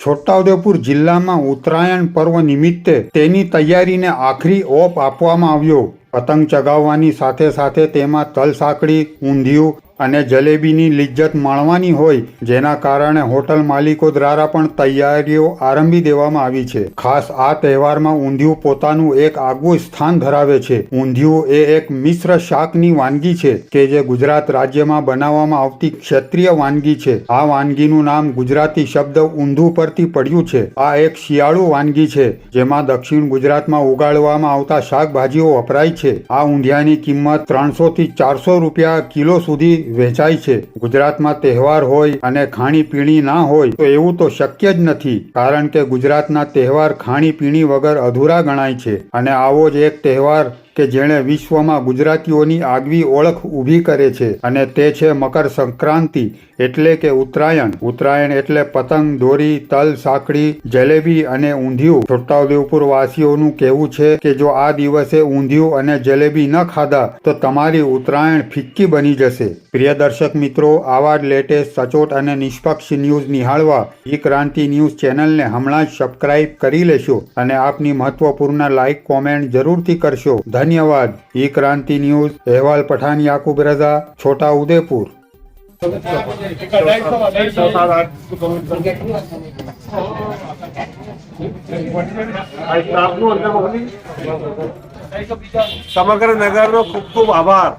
છોટાઉદેપુર જિલ્લામાં ઉત્તરાયણ પર્વ નિમિત્તે તેની તૈયારીને આખરી ઓપ આપવામાં આવ્યો. પતંગ ચગાવવાની સાથે સાથે તેમાં તલ સાંકળી ઊંધિયું અને જલેબીની લિજ્જત માણવાની હોય, જેના કારણે હોટલ માલિકો દ્વારા પણ તૈયારીઓ આરંભી દેવામાં આવી છે. ખાસ આ તહેવારમાં ઊંધિયું પોતાનું એક આગવું સ્થાન ધરાવે છે. ઊંધિયું એ એક મિશ્ર શાકની વાનગી છે, કે જે ગુજરાત રાજ્યમાં બનાવવામાં આવતી ક્ષેત્રીય વાનગી છે. આ વાનગીનું નામ ગુજરાતી શબ્દ ઊંધું પરથી પડ્યું છે. આ એક શિયાળુ વાનગી છે, જેમાં દક્ષિણ ગુજરાતમાં ઉગાડવામાં આવતા શાકભાજીઓ વપરાય છે. આ ઊંધિયાની કિંમત ત્રણસો થી ચારસો રૂપિયા કિલો સુધી વેચાય છે. ગુજરાતમાં તહેવાર હોય અને ખાણી પીણી ના હોય તો એવું તો શક્ય જ નથી, કારણ કે ગુજરાતના તહેવાર ખાણી પીણી વગર અધૂરા ગણાય છે. અને આવો જ એક તહેવાર કે જેણે વિશ્વમાં ગુજરાતીઓની આગવી ઓળખ ઊભી કરે છે અને તે છે મકર સંક્રાંતિ એટલે કે ઉત્તરાયણ. ઉત્તરાયણ એટલે પતંગ, દોરી, તલ, સાંકળી, જલેબી અને ઊંધિયું. છોટાઉદેપુર વાસીઓનું કહેવું છે કે જો આ દિવસે ઊંધિયું અને જલેબી ન ખાધા, તો તમારી ઉત્તરાયણ ફિક્કી બની જશે. પ્રિય દર્શક મિત્રો, આવા જ લેટેસ્ટ સચોટ અને નિષ્પક્ષ ન્યૂઝ નિહાળવા ઈ ક્રાંતિ ન્યૂઝ ચેનલને હમણાં જ સબસ્ક્રાઇબ કરી લેશો અને આપની મહત્વપૂર્ણ લાઇક, કોમેન્ટ જરૂરથી કરશો. ધન્યવાદ. ઈ ક્રાંતિ ન્યૂઝ, અહેવાલ પઠાણ, યાકુબ રઝા, છોટા ઉદેપુર. સમગ્ર નગરનો ખૂબ ખૂબ આભાર.